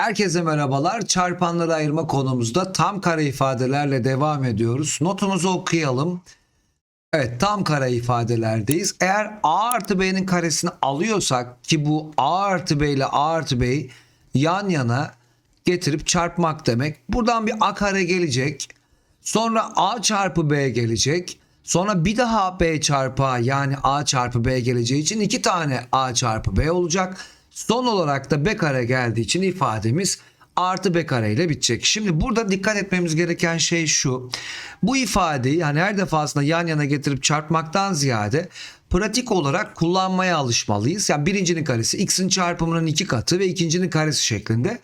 Herkese merhabalar. Çarpanları ayırma konumuzda tam kare ifadelerle devam ediyoruz. Notumuzu okuyalım. Evet tam kare ifadelerdeyiz. Eğer a artı b'nin karesini alıyorsak ki bu a artı b ile a artı b'yi yan yana getirip çarpmak demek. Buradan bir a kare gelecek. Sonra a çarpı b gelecek. Sonra bir daha b çarpı a yani a çarpı b geleceği için iki tane a çarpı b olacak. Son olarak da b kare geldiği için ifademiz artı b ile bitecek. Şimdi burada dikkat etmemiz gereken şey şu. Bu ifadeyi yani her defasında yan yana getirip çarpmaktan ziyade pratik olarak kullanmaya alışmalıyız. Yani birincinin karesi x'in çarpımının iki katı ve ikincinin karesi şeklinde.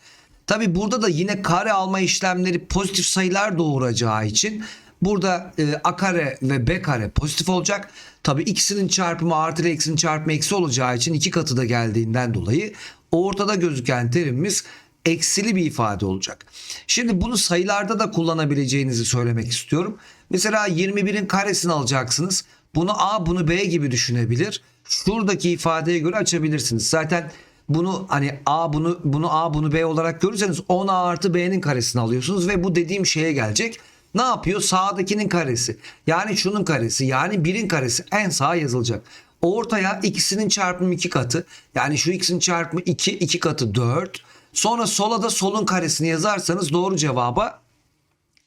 Tabi burada da yine kare alma işlemleri pozitif sayılar doğuracağı için burada e, a kare ve b kare pozitif olacak. Tabi ikisinin çarpımı artı ile x'in çarpımı eksi olacağı için iki katı da geldiğinden dolayı ortada gözüken terimimiz eksili bir ifade olacak. Şimdi bunu sayılarda da kullanabileceğinizi söylemek istiyorum. Mesela 21'in karesini alacaksınız. Bunu a bunu b gibi düşünebilir. Şuradaki ifadeye göre açabilirsiniz. Zaten bunu hani a bunu bunu a bunu b olarak görürseniz 10 a artı b'nin karesini alıyorsunuz ve bu dediğim şeye gelecek. Ne yapıyor? Sağdakinin karesi. Yani şunun karesi. Yani birin karesi en sağa yazılacak. Ortaya ikisinin çarpımı iki katı. Yani şu ikisinin çarpımı 2, 2 katı 4. Sonra sola da solun karesini yazarsanız doğru cevaba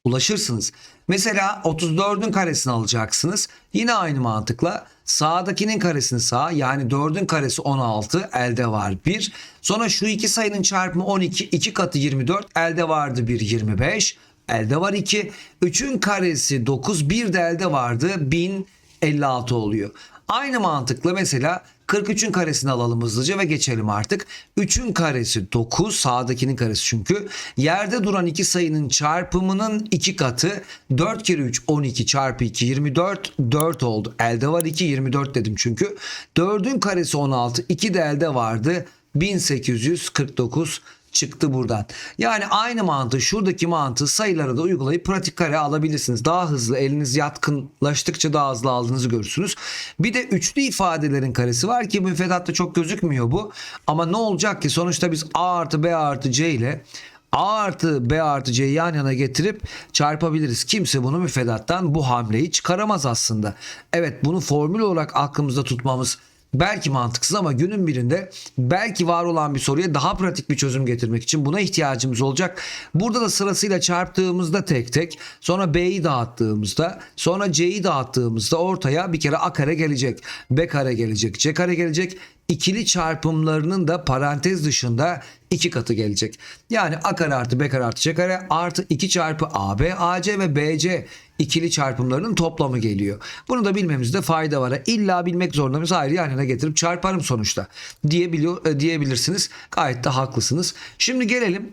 ulaşırsınız. Mesela 34'ün karesini alacaksınız. Yine aynı mantıkla sağdakinin karesini sağ yani 4'ün karesi 16 elde var 1. Sonra şu iki sayının çarpımı 12 2 katı 24 elde vardı 1 25 elde var 2. 3'ün karesi 9 bir de elde vardı 1056 oluyor. Aynı mantıkla mesela 43'ün karesini alalım hızlıca ve geçelim artık. 3'ün karesi 9 sağdakinin karesi çünkü. Yerde duran iki sayının çarpımının iki katı 4 kere 3 12 çarpı 2 24 4 oldu. Elde var 2 24 dedim çünkü. 4'ün karesi 16 2 de elde vardı 1849 çıktı buradan. Yani aynı mantığı şuradaki mantığı sayılara da uygulayıp pratik kare alabilirsiniz. Daha hızlı eliniz yatkınlaştıkça daha hızlı aldığınızı görürsünüz. Bir de üçlü ifadelerin karesi var ki müfredatta çok gözükmüyor bu. Ama ne olacak ki sonuçta biz a artı b artı c ile A artı B artı C'yi yan yana getirip çarpabiliriz. Kimse bunu müfredattan bu hamleyi çıkaramaz aslında. Evet bunu formül olarak aklımızda tutmamız belki mantıksız ama günün birinde belki var olan bir soruya daha pratik bir çözüm getirmek için buna ihtiyacımız olacak. Burada da sırasıyla çarptığımızda tek tek sonra B'yi dağıttığımızda sonra C'yi dağıttığımızda ortaya bir kere A kare gelecek. B kare gelecek. C kare gelecek ikili çarpımlarının da parantez dışında iki katı gelecek. Yani a kare artı b kare artı c kare artı 2 çarpı ab, ac ve bc ikili çarpımlarının toplamı geliyor. Bunu da bilmemizde fayda var. İlla bilmek zorunda mıyız? Hayır yan getirip çarparım sonuçta diyebiliyor, e, diyebilirsiniz. Gayet de haklısınız. Şimdi gelelim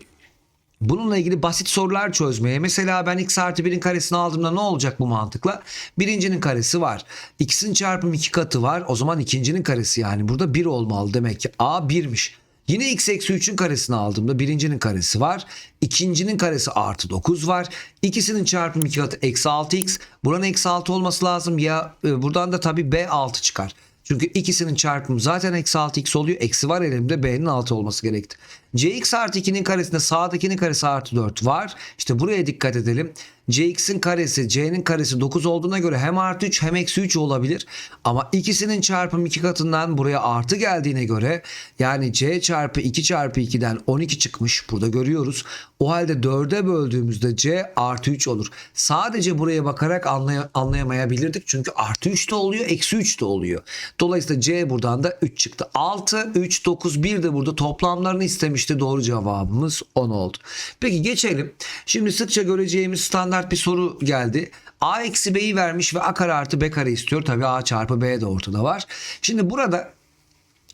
Bununla ilgili basit sorular çözmeye. Mesela ben x artı 1'in karesini aldığımda ne olacak bu mantıkla? Birincinin karesi var. X'in çarpım iki katı var. O zaman ikincinin karesi yani. Burada 1 olmalı demek ki. A 1'miş. Yine x eksi 3'ün karesini aldığımda birincinin karesi var. ikincinin karesi artı 9 var. İkisinin çarpımı iki katı eksi 6x. Buranın eksi 6 olması lazım. Ya e, buradan da tabii b 6 çıkar. Çünkü ikisinin çarpımı zaten eksi 6x oluyor. Eksi var elimde b'nin 6 olması gerekti. Cx artı 2'nin karesinde sağdakinin karesi artı 4 var. İşte buraya dikkat edelim. Cx'in karesi c'nin karesi 9 olduğuna göre hem artı 3 hem eksi 3 olabilir. Ama ikisinin çarpımı 2 katından buraya artı geldiğine göre yani c çarpı 2 çarpı 2'den 12 çıkmış. Burada görüyoruz. O halde 4'e böldüğümüzde c artı 3 olur. Sadece buraya bakarak anlay- anlayamayabilirdik. Çünkü artı 3 de oluyor eksi 3 de oluyor. Dolayısıyla c buradan da 3 çıktı. 6, 3, 9, 1 de burada toplamlarını istemişti. Doğru cevabımız 10 oldu. Peki geçelim. Şimdi sıkça göreceğimiz standart bir soru geldi. a eksi b'yi vermiş ve a kare artı b kare istiyor. Tabii a çarpı b de ortada var. Şimdi burada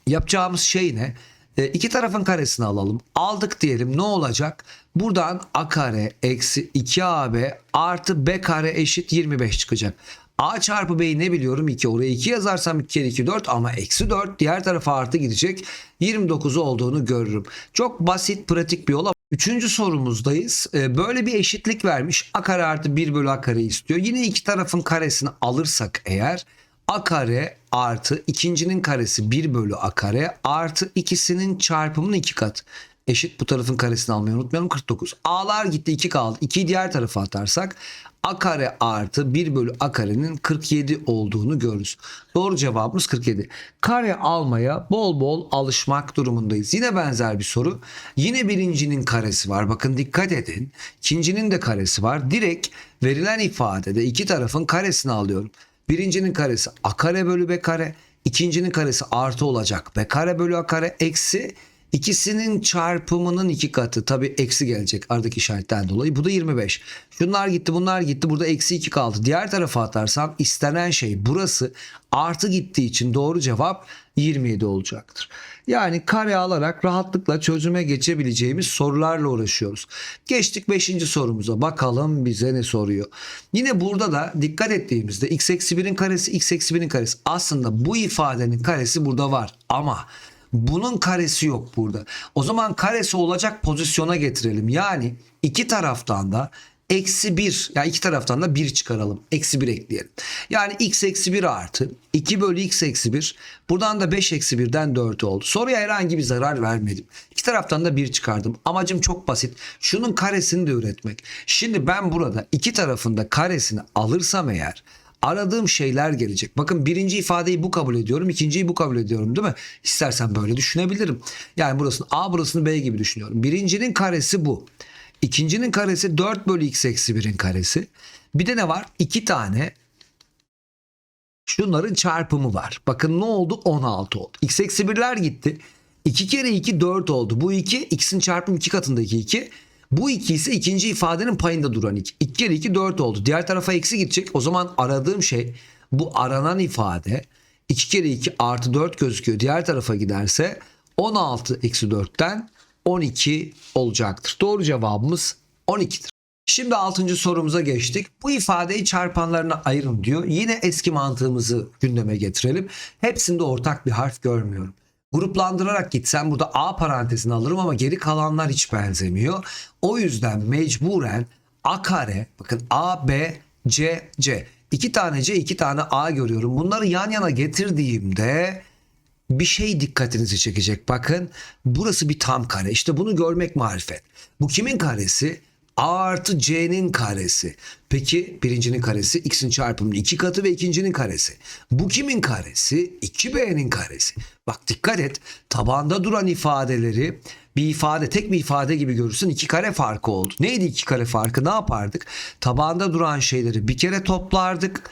yapacağımız şey ne? E, iki tarafın karesini alalım. Aldık diyelim ne olacak? Buradan a kare eksi 2ab artı b kare eşit 25 çıkacak. A çarpı B'yi ne biliyorum? 2. Oraya 2 yazarsam 2 kere 2 4 ama eksi 4 diğer tarafa artı gidecek. 29 olduğunu görürüm. Çok basit pratik bir yol Üçüncü sorumuzdayız. Ee, Böyle bir eşitlik vermiş. A kare artı 1 bölü A kare istiyor. Yine iki tarafın karesini alırsak eğer A kare artı ikincinin karesi 1 bölü A kare artı ikisinin çarpımının 2 katı. Eşit bu tarafın karesini almayı unutmayalım 49. A'lar gitti 2 kaldı. 2'yi diğer tarafa atarsak a kare artı 1 bölü a karenin 47 olduğunu görürüz. Doğru cevabımız 47. Kare almaya bol bol alışmak durumundayız. Yine benzer bir soru. Yine birincinin karesi var. Bakın dikkat edin. İkincinin de karesi var. Direkt verilen ifadede iki tarafın karesini alıyorum. Birincinin karesi a kare bölü b kare. ikincinin karesi artı olacak. b kare bölü a kare eksi İkisinin çarpımının iki katı. Tabi eksi gelecek aradaki işaretten dolayı. Bu da 25. Şunlar gitti bunlar gitti. Burada eksi 2 kaldı. Diğer tarafa atarsam istenen şey burası artı gittiği için doğru cevap 27 olacaktır. Yani kare alarak rahatlıkla çözüme geçebileceğimiz sorularla uğraşıyoruz. Geçtik 5. sorumuza. Bakalım bize ne soruyor. Yine burada da dikkat ettiğimizde x eksi 1'in karesi x eksi 1'in karesi. Aslında bu ifadenin karesi burada var. Ama bunun karesi yok burada. O zaman karesi olacak pozisyona getirelim. Yani iki taraftan da eksi 1 yani iki taraftan da 1 çıkaralım. Eksi 1 ekleyelim. Yani x eksi 1 artı 2 bölü x eksi 1. Buradan da 5 eksi 1'den 4 oldu. Soruya herhangi bir zarar vermedim. İki taraftan da 1 çıkardım. Amacım çok basit. Şunun karesini de üretmek. Şimdi ben burada iki tarafında karesini alırsam eğer aradığım şeyler gelecek. Bakın birinci ifadeyi bu kabul ediyorum. ikinciyi bu kabul ediyorum değil mi? İstersen böyle düşünebilirim. Yani burasını A burasını B gibi düşünüyorum. Birincinin karesi bu. İkincinin karesi 4 bölü x eksi 1'in karesi. Bir de ne var? İki tane şunların çarpımı var. Bakın ne oldu? 16 oldu. x eksi 1'ler gitti. 2 kere 2 4 oldu. Bu 2 x'in çarpımı 2 katındaki 2. Bu 2 ise ikinci ifadenin payında duran 2. 2 kere 2 4 oldu. Diğer tarafa eksi gidecek. O zaman aradığım şey bu aranan ifade 2 kere 2 artı 4 gözüküyor. Diğer tarafa giderse 16 eksi 4'ten 12 olacaktır. Doğru cevabımız 12'dir. Şimdi 6. sorumuza geçtik. Bu ifadeyi çarpanlarına ayırın diyor. Yine eski mantığımızı gündeme getirelim. Hepsinde ortak bir harf görmüyorum. Gruplandırarak gitsem burada A parantezini alırım ama geri kalanlar hiç benzemiyor. O yüzden mecburen A kare bakın A, B, C, C. İki tane C, iki tane A görüyorum. Bunları yan yana getirdiğimde bir şey dikkatinizi çekecek. Bakın burası bir tam kare. İşte bunu görmek marifet. Bu kimin karesi? A artı C'nin karesi. Peki birincinin karesi x'in çarpımının iki katı ve ikincinin karesi. Bu kimin karesi? 2B'nin karesi. Bak dikkat et. Tabanda duran ifadeleri bir ifade tek bir ifade gibi görürsün. iki kare farkı oldu. Neydi iki kare farkı? Ne yapardık? Tabanda duran şeyleri bir kere toplardık.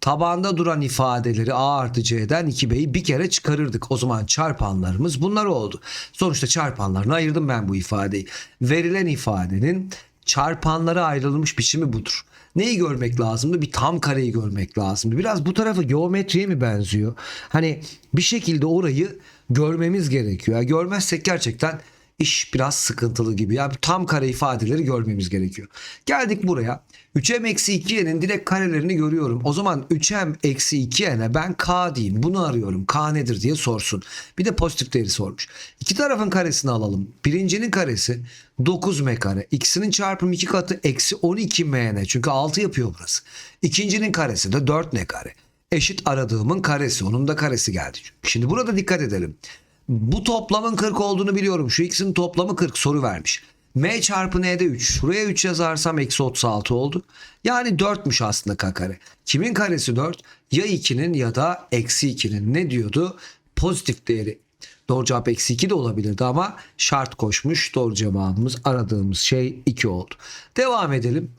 Tabanda duran ifadeleri A artı C'den 2B'yi bir kere çıkarırdık. O zaman çarpanlarımız bunlar oldu. Sonuçta çarpanlarını ayırdım ben bu ifadeyi. Verilen ifadenin çarpanlara ayrılmış biçimi budur. Neyi görmek lazımdı? Bir tam kareyi görmek lazımdı. Biraz bu tarafı geometriye mi benziyor? Hani bir şekilde orayı görmemiz gerekiyor. Yani görmezsek gerçekten iş biraz sıkıntılı gibi. Yani tam kare ifadeleri görmemiz gerekiyor. Geldik buraya. 3m eksi 2n'in direkt karelerini görüyorum. O zaman 3m eksi 2n'e ben k diyeyim. Bunu arıyorum. K nedir diye sorsun. Bir de pozitif değeri sormuş. İki tarafın karesini alalım. Birincinin karesi 9m kare. İkisinin çarpımı 2 katı eksi 12m'n. Çünkü 6 yapıyor burası. İkincinin karesi de 4n kare. Eşit aradığımın karesi. Onun da karesi geldi. Şimdi burada dikkat edelim. Bu toplamın 40 olduğunu biliyorum. Şu ikisinin toplamı 40 soru vermiş. M çarpı N'de 3. Şuraya 3 yazarsam eksi 36 oldu. Yani 4'müş aslında k kare. Kimin karesi 4? Ya 2'nin ya da eksi 2'nin. Ne diyordu? Pozitif değeri. Doğru cevap eksi 2 de olabilirdi ama şart koşmuş. Doğru cevabımız aradığımız şey 2 oldu. Devam edelim.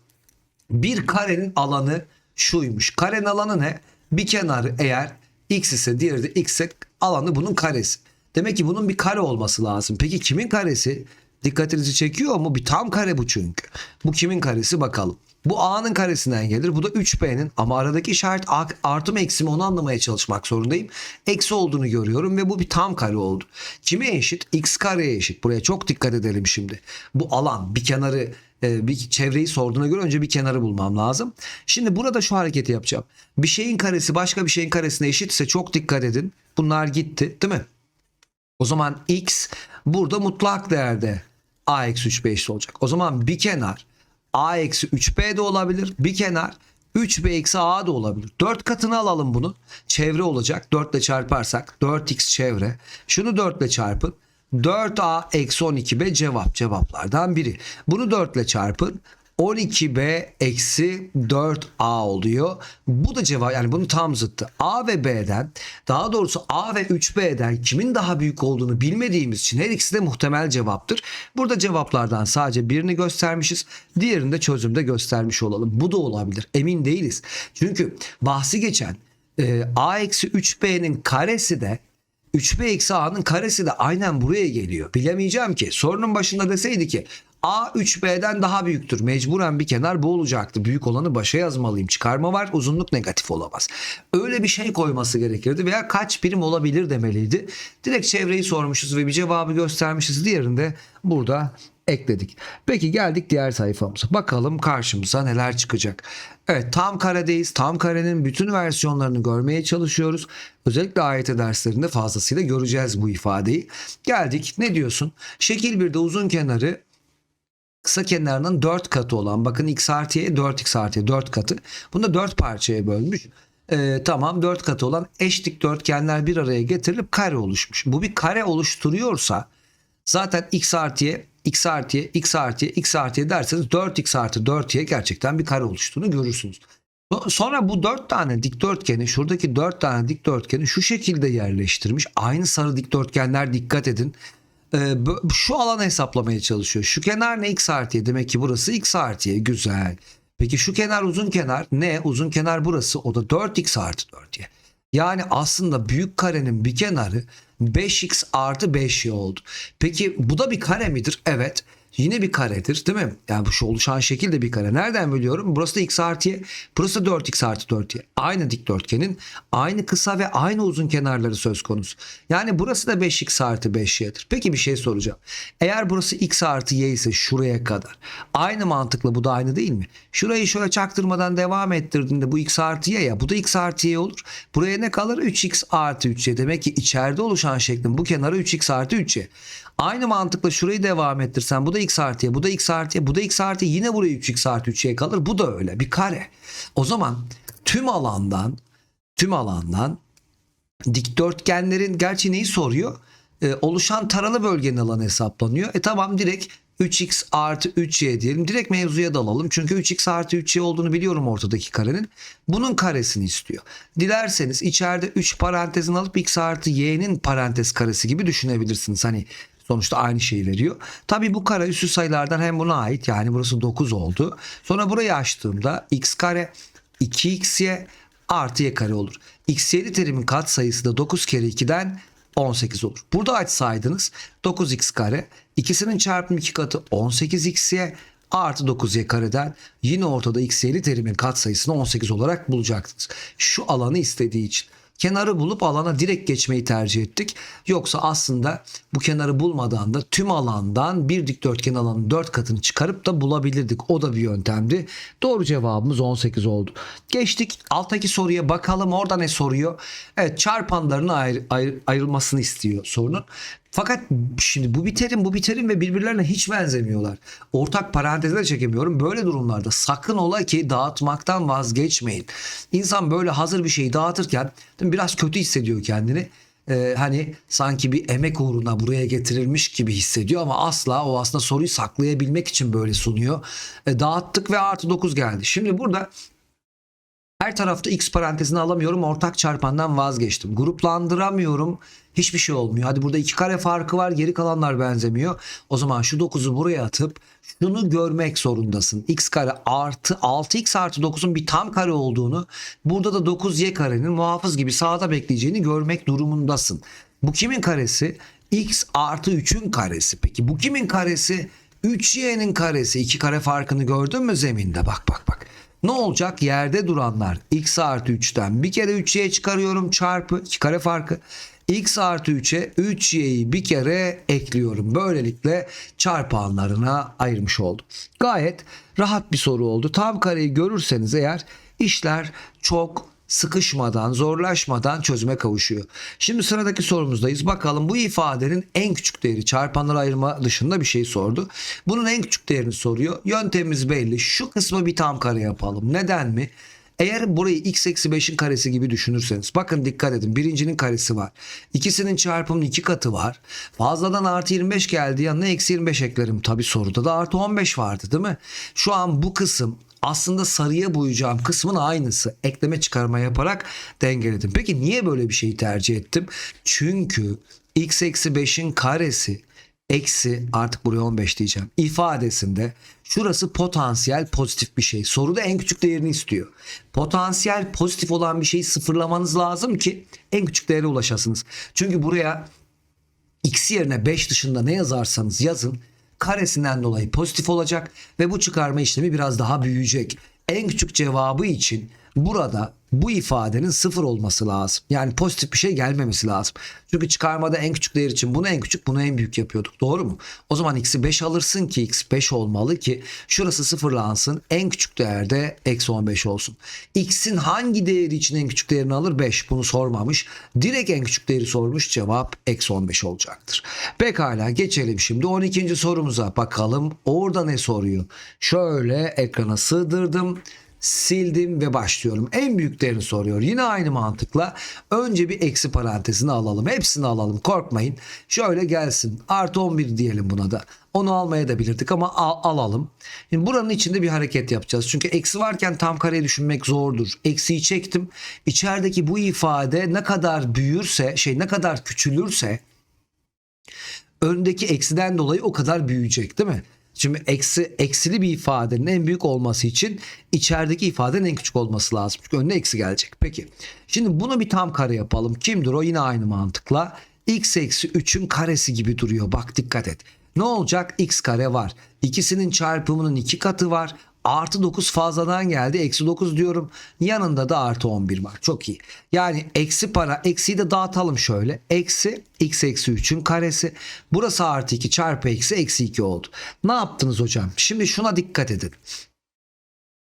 Bir karenin alanı şuymuş. Karenin alanı ne? Bir kenarı eğer x ise diğeri de x ise alanı bunun karesi. Demek ki bunun bir kare olması lazım. Peki kimin karesi? Dikkatinizi çekiyor mu? Bir tam kare bu çünkü. Bu kimin karesi bakalım. Bu A'nın karesinden gelir. Bu da 3B'nin ama aradaki işaret artı mı eksi mi onu anlamaya çalışmak zorundayım. Eksi olduğunu görüyorum ve bu bir tam kare oldu. Kime eşit? X kareye eşit. Buraya çok dikkat edelim şimdi. Bu alan bir kenarı e, bir çevreyi sorduğuna göre önce bir kenarı bulmam lazım. Şimdi burada şu hareketi yapacağım. Bir şeyin karesi başka bir şeyin karesine eşitse çok dikkat edin. Bunlar gitti değil mi? O zaman x burada mutlak değerde a eksi 3b eşit olacak. O zaman bir kenar a eksi 3b de olabilir. Bir kenar 3b eksi a da olabilir. 4 katını alalım bunu. Çevre olacak. 4 ile çarparsak 4x çevre. Şunu 4 ile çarpın. 4a eksi 12b cevap cevaplardan biri. Bunu 4 ile çarpın. 12b eksi 4a oluyor. Bu da cevap yani bunun tam zıttı. A ve B'den daha doğrusu A ve 3B'den kimin daha büyük olduğunu bilmediğimiz için her ikisi de muhtemel cevaptır. Burada cevaplardan sadece birini göstermişiz. Diğerini de çözümde göstermiş olalım. Bu da olabilir. Emin değiliz. Çünkü bahsi geçen e, A eksi 3B'nin karesi de 3b eksi a'nın karesi de aynen buraya geliyor. Bilemeyeceğim ki. Sorunun başında deseydi ki a 3b'den daha büyüktür. Mecburen bir kenar bu olacaktı. Büyük olanı başa yazmalıyım. Çıkarma var. Uzunluk negatif olamaz. Öyle bir şey koyması gerekirdi veya kaç birim olabilir demeliydi. Direkt çevreyi sormuşuz ve bir cevabı göstermişiz. Diğerini de burada ekledik. Peki geldik diğer sayfamıza. Bakalım karşımıza neler çıkacak. Evet tam karedeyiz. Tam karenin bütün versiyonlarını görmeye çalışıyoruz. Özellikle AYT derslerinde fazlasıyla göreceğiz bu ifadeyi. Geldik ne diyorsun? Şekil 1'de uzun kenarı kısa kenarının 4 katı olan bakın x artıya 4x artıya 4 katı. Bunu da 4 parçaya bölmüş. Ee, tamam 4 katı olan eş dikdörtgenler bir araya getirilip kare oluşmuş. Bu bir kare oluşturuyorsa zaten x artıya x artıya x artıya x artıya derseniz 4x artı 4y gerçekten bir kare oluştuğunu görürsünüz. Sonra bu 4 tane dikdörtgeni şuradaki 4 tane dikdörtgeni şu şekilde yerleştirmiş. Aynı sarı dikdörtgenler dikkat edin. Ee, şu alanı hesaplamaya çalışıyor. Şu kenar ne x artı y? Demek ki burası x artı y. Güzel. Peki şu kenar uzun kenar ne? Uzun kenar burası. O da 4x artı 4y. Yani aslında büyük karenin bir kenarı 5x artı 5y oldu. Peki bu da bir kare midir? Evet. Yine bir karedir değil mi? Yani şu oluşan şekil de bir kare. Nereden biliyorum? Burası da x artı y. Burası da 4x artı 4y. Aynı dikdörtgenin aynı kısa ve aynı uzun kenarları söz konusu. Yani burası da 5x artı 5y'dir. Peki bir şey soracağım. Eğer burası x artı y ise şuraya kadar. Aynı mantıkla bu da aynı değil mi? Şurayı şöyle çaktırmadan devam ettirdiğinde bu x artı y ya. Bu da x artı y olur. Buraya ne kalır? 3x artı 3y. Demek ki içeride oluşan şeklin bu kenarı 3x artı 3y. Aynı mantıkla şurayı devam ettirsen bu da x artıya, bu da x artıya, bu da x artıya yine buraya 3x artı 3y kalır. Bu da öyle bir kare. O zaman tüm alandan tüm alandan dikdörtgenlerin gerçi neyi soruyor? Ee, oluşan taralı bölgenin alanı hesaplanıyor. E tamam direkt 3x artı 3y diyelim. Direkt mevzuya dalalım. Çünkü 3x artı 3y olduğunu biliyorum ortadaki karenin. Bunun karesini istiyor. Dilerseniz içeride 3 parantezin alıp x artı y'nin parantez karesi gibi düşünebilirsiniz. Hani sonuçta aynı şeyi veriyor. Tabii bu kare üstü sayılardan hem buna ait yani burası 9 oldu. Sonra burayı açtığımda x kare 2xy artı y kare olur. x'yeli terimin kat sayısı da 9 kere 2'den 18 olur. Burada açsaydınız 9x kare ikisinin çarpımı 2 katı 18xy artı 9y kareden yine ortada x'yeli terimin kat sayısını 18 olarak bulacaktınız. Şu alanı istediği için. Kenarı bulup alana direkt geçmeyi tercih ettik. Yoksa aslında bu kenarı bulmadan da tüm alandan bir dikdörtgen alanın 4 katını çıkarıp da bulabilirdik. O da bir yöntemdi. Doğru cevabımız 18 oldu. Geçtik alttaki soruya bakalım orada ne soruyor? Evet çarpanların ayrı, ayrı- ayrılmasını istiyor sorunun. Fakat şimdi bu bir terim bu bir terim ve birbirlerine hiç benzemiyorlar. Ortak parantezler çekemiyorum. Böyle durumlarda sakın ola ki dağıtmaktan vazgeçmeyin. İnsan böyle hazır bir şeyi dağıtırken biraz kötü hissediyor kendini. Ee, hani sanki bir emek uğruna buraya getirilmiş gibi hissediyor ama asla o aslında soruyu saklayabilmek için böyle sunuyor. E, dağıttık ve artı 9 geldi. Şimdi burada her tarafta x parantezini alamıyorum. Ortak çarpandan vazgeçtim. Gruplandıramıyorum. Hiçbir şey olmuyor. Hadi burada iki kare farkı var. Geri kalanlar benzemiyor. O zaman şu 9'u buraya atıp şunu görmek zorundasın. x kare artı 6x artı 9'un bir tam kare olduğunu burada da 9y karenin muhafız gibi sağda bekleyeceğini görmek durumundasın. Bu kimin karesi? x artı 3'ün karesi. Peki bu kimin karesi? 3y'nin karesi. İki kare farkını gördün mü zeminde? Bak bak bak. Ne olacak? Yerde duranlar x artı 3'ten bir kere 3y çıkarıyorum çarpı 2 kare farkı. x artı 3'e 3y'yi bir kere ekliyorum. Böylelikle çarpanlarına ayırmış oldum. Gayet rahat bir soru oldu. Tam kareyi görürseniz eğer işler çok sıkışmadan, zorlaşmadan çözüme kavuşuyor. Şimdi sıradaki sorumuzdayız. Bakalım bu ifadenin en küçük değeri çarpanlara ayırma dışında bir şey sordu. Bunun en küçük değerini soruyor. Yöntemimiz belli. Şu kısmı bir tam kare yapalım. Neden mi? Eğer burayı x eksi 5'in karesi gibi düşünürseniz bakın dikkat edin birincinin karesi var. İkisinin çarpımının iki katı var. Fazladan artı 25 geldi yanına eksi 25 eklerim. Tabi soruda da artı 15 vardı değil mi? Şu an bu kısım aslında sarıya boyayacağım kısmın aynısı. Ekleme çıkarma yaparak dengeledim. Peki niye böyle bir şeyi tercih ettim? Çünkü x eksi 5'in karesi eksi artık buraya 15 diyeceğim ifadesinde şurası potansiyel pozitif bir şey. Soruda en küçük değerini istiyor. Potansiyel pozitif olan bir şeyi sıfırlamanız lazım ki en küçük değere ulaşasınız. Çünkü buraya x yerine 5 dışında ne yazarsanız yazın karesinden dolayı pozitif olacak ve bu çıkarma işlemi biraz daha büyüyecek. En küçük cevabı için burada bu ifadenin sıfır olması lazım. Yani pozitif bir şey gelmemesi lazım. Çünkü çıkarmada en küçük değer için bunu en küçük bunu en büyük yapıyorduk. Doğru mu? O zaman x'i 5 alırsın ki x 5 olmalı ki şurası sıfırlansın. En küçük değerde eksi 15 olsun. x'in hangi değeri için en küçük değerini alır? 5. Bunu sormamış. Direkt en küçük değeri sormuş. Cevap eksi 15 olacaktır. Pekala geçelim şimdi 12. sorumuza bakalım. Orada ne soruyor? Şöyle ekrana sığdırdım sildim ve başlıyorum. En büyüklerini soruyor. Yine aynı mantıkla önce bir eksi parantezini alalım. Hepsini alalım korkmayın. Şöyle gelsin. Artı 11 diyelim buna da. Onu almaya da bilirdik ama al- alalım. Şimdi buranın içinde bir hareket yapacağız. Çünkü eksi varken tam kareyi düşünmek zordur. Eksiyi çektim. İçerideki bu ifade ne kadar büyürse, şey ne kadar küçülürse öndeki eksiden dolayı o kadar büyüyecek değil mi? Şimdi eksi eksili bir ifadenin en büyük olması için içerideki ifadenin en küçük olması lazım. Çünkü önüne eksi gelecek. Peki. Şimdi bunu bir tam kare yapalım. Kimdir o? Yine aynı mantıkla. x eksi 3'ün karesi gibi duruyor. Bak dikkat et. Ne olacak? x kare var. İkisinin çarpımının iki katı var. Artı 9 fazladan geldi. Eksi 9 diyorum. Yanında da artı 11 var. Çok iyi. Yani eksi para. Eksiyi de dağıtalım şöyle. Eksi x eksi 3'ün karesi. Burası artı 2 çarpı eksi eksi 2 oldu. Ne yaptınız hocam? Şimdi şuna dikkat edin.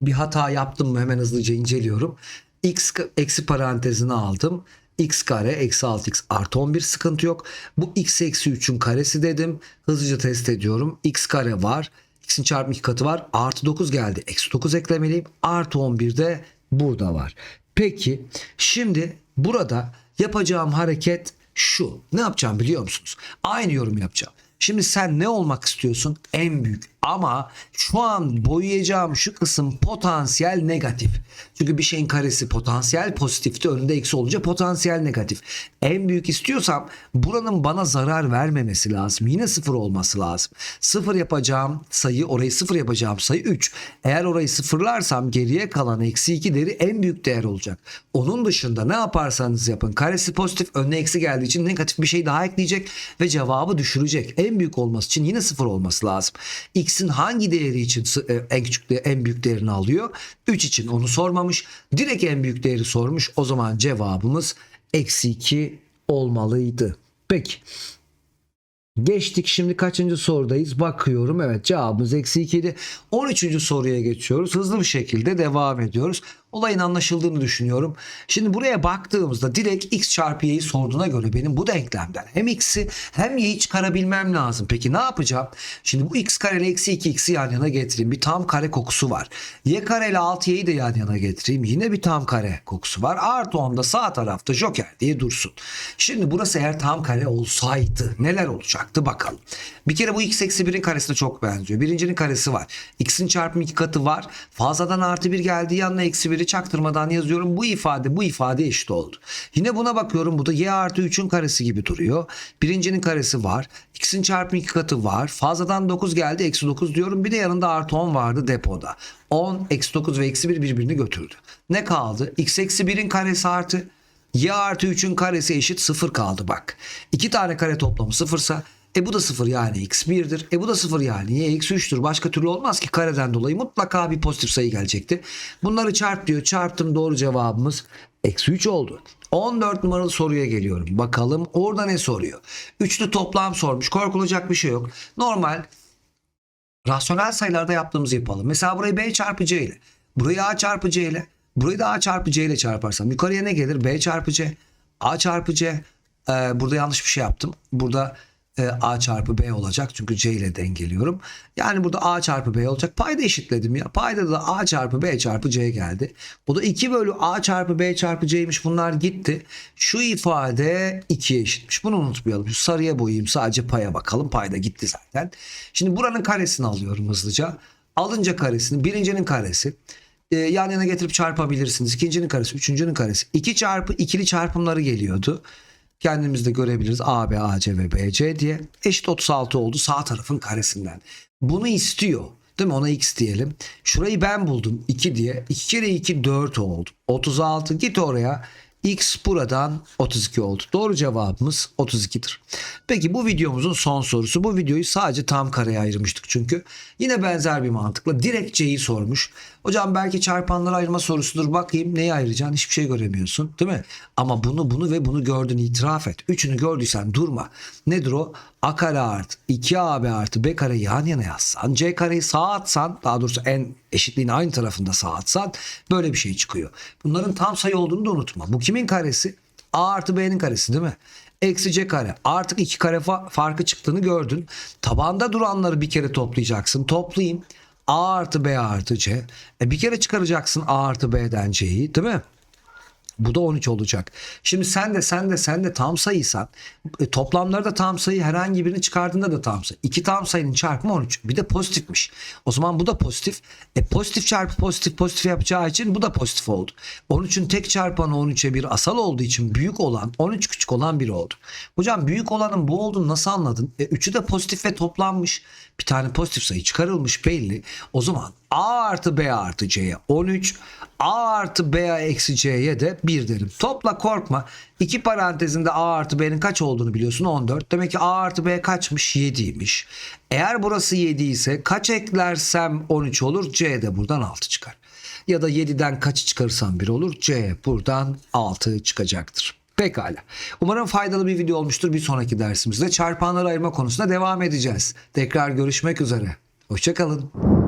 Bir hata yaptım mı hemen hızlıca inceliyorum. x eksi parantezini aldım. x kare eksi 6x artı 11 sıkıntı yok. Bu x eksi 3'ün karesi dedim. Hızlıca test ediyorum. x kare var. X'in çarpı 2 katı var. Artı 9 geldi. Eksi 9 eklemeliyim. Artı 11 de burada var. Peki şimdi burada yapacağım hareket şu. Ne yapacağım biliyor musunuz? Aynı yorum yapacağım. Şimdi sen ne olmak istiyorsun? En büyük. Ama şu an boyayacağım şu kısım potansiyel negatif. Çünkü bir şeyin karesi potansiyel pozitifti. Önünde eksi olunca potansiyel negatif. En büyük istiyorsam buranın bana zarar vermemesi lazım. Yine sıfır olması lazım. Sıfır yapacağım sayı orayı sıfır yapacağım sayı 3. Eğer orayı sıfırlarsam geriye kalan eksi 2 değeri en büyük değer olacak. Onun dışında ne yaparsanız yapın karesi pozitif önüne eksi geldiği için negatif bir şey daha ekleyecek ve cevabı düşürecek. En büyük olması için yine sıfır olması lazım. X'in hangi değeri için e, en küçük değer, en büyük değerini alıyor? 3 için onu sormamış. Direkt en büyük değeri sormuş. O zaman cevabımız eksi 2 olmalıydı. Peki. Geçtik şimdi kaçıncı sorudayız bakıyorum evet cevabımız eksi 2 idi 13. soruya geçiyoruz hızlı bir şekilde devam ediyoruz olayın anlaşıldığını düşünüyorum şimdi buraya baktığımızda direkt x çarpı y'yi sorduğuna göre benim bu denklemden hem x'i hem y'yi çıkarabilmem lazım peki ne yapacağım şimdi bu x kare ile eksi 2 x'i yan yana getireyim bir tam kare kokusu var y kare ile 6y'yi de yan yana getireyim yine bir tam kare kokusu var artı 10 da sağ tarafta joker diye dursun şimdi burası eğer tam kare olsaydı neler olacak olacaktı bakalım. Bir kere bu x eksi 1'in karesine çok benziyor. Birincinin karesi var. x'in çarpımı iki katı var. Fazladan artı 1 geldi yanına eksi 1'i çaktırmadan yazıyorum. Bu ifade bu ifade eşit oldu. Yine buna bakıyorum. Bu da y artı 3'ün karesi gibi duruyor. Birincinin karesi var. x'in çarpımı iki katı var. Fazladan 9 geldi. Eksi 9 diyorum. Bir de yanında artı 10 vardı depoda. 10, eksi 9 ve eksi 1 birbirini götürdü. Ne kaldı? x eksi 1'in karesi artı y artı 3'ün karesi eşit 0 kaldı bak. İki tane kare toplamı sıfırsa e bu da 0 yani x 1'dir. E bu da 0 yani y eksi 3'tür. Başka türlü olmaz ki kareden dolayı mutlaka bir pozitif sayı gelecekti. Bunları çarp diyor. Çarptım doğru cevabımız eksi 3 oldu. 14 numaralı soruya geliyorum. Bakalım orada ne soruyor? Üçlü toplam sormuş. Korkulacak bir şey yok. Normal rasyonel sayılarda yaptığımızı yapalım. Mesela burayı b çarpı c ile. Burayı a çarpı c ile. Burayı da a çarpı c ile çarparsam yukarıya ne gelir? b çarpı c. a çarpı c. Ee, burada yanlış bir şey yaptım. Burada e, A çarpı B olacak. Çünkü C ile dengeliyorum. Yani burada A çarpı B olacak. Payda eşitledim ya. Payda da A çarpı B çarpı C geldi. Bu da 2 bölü A çarpı B çarpı C'ymiş. Bunlar gitti. Şu ifade 2'ye eşitmiş. Bunu unutmayalım. Şu sarıya boyayayım. Sadece paya bakalım. Payda gitti zaten. Şimdi buranın karesini alıyorum hızlıca. Alınca karesini birincinin karesi e, yan yana getirip çarpabilirsiniz. İkincinin karesi, üçüncünün karesi. 2 çarpı ikili çarpımları geliyordu. Kendimiz de görebiliriz. AB, AC ve BC diye. Eşit 36 oldu sağ tarafın karesinden. Bunu istiyor. Değil mi? Ona x diyelim. Şurayı ben buldum 2 diye. 2 kere 2 4 oldu. 36 git oraya. X buradan 32 oldu. Doğru cevabımız 32'dir. Peki bu videomuzun son sorusu. Bu videoyu sadece tam kareye ayırmıştık çünkü. Yine benzer bir mantıkla direkt C'yi sormuş. Hocam belki çarpanları ayırma sorusudur. Bakayım neyi ayıracaksın? Hiçbir şey göremiyorsun. Değil mi? Ama bunu bunu ve bunu gördün itiraf et. Üçünü gördüysen durma. Nedir o? A kare artı 2AB artı B kare yan yana yazsan. C kareyi sağa atsan. Daha doğrusu en eşitliğin aynı tarafında sağa atsan. Böyle bir şey çıkıyor. Bunların tam sayı olduğunu da unutma. Bu kimin karesi? A artı B'nin karesi değil mi? Eksi C kare. Artık iki kare fa- farkı çıktığını gördün. Tabanda duranları bir kere toplayacaksın. Toplayayım. A artı B artı C. E bir kere çıkaracaksın A artı B'den C'yi değil mi? Bu da 13 olacak. Şimdi sen de sen de sen de tam sayıysan e, toplamları da tam sayı herhangi birini çıkardığında da tam sayı. İki tam sayının çarpımı 13. Bir de pozitifmiş. O zaman bu da pozitif. E pozitif çarpı pozitif pozitif yapacağı için bu da pozitif oldu. 13'ün tek çarpanı 13'e bir asal olduğu için büyük olan 13 küçük olan 1 oldu. Hocam büyük olanın bu olduğunu nasıl anladın? E, 3'ü de pozitif ve toplanmış. Bir tane pozitif sayı çıkarılmış belli. O zaman A artı B artı C'ye 13. A artı B eksi C'ye de 1 derim. Topla korkma. İki parantezinde A artı B'nin kaç olduğunu biliyorsun 14. Demek ki A artı B kaçmış? 7'ymiş. Eğer burası 7 ise kaç eklersem 13 olur? C de buradan 6 çıkar. Ya da 7'den kaçı çıkarırsam 1 olur? C buradan 6 çıkacaktır. Pekala. Umarım faydalı bir video olmuştur. Bir sonraki dersimizde çarpanları ayırma konusunda devam edeceğiz. Tekrar görüşmek üzere. Hoşçakalın.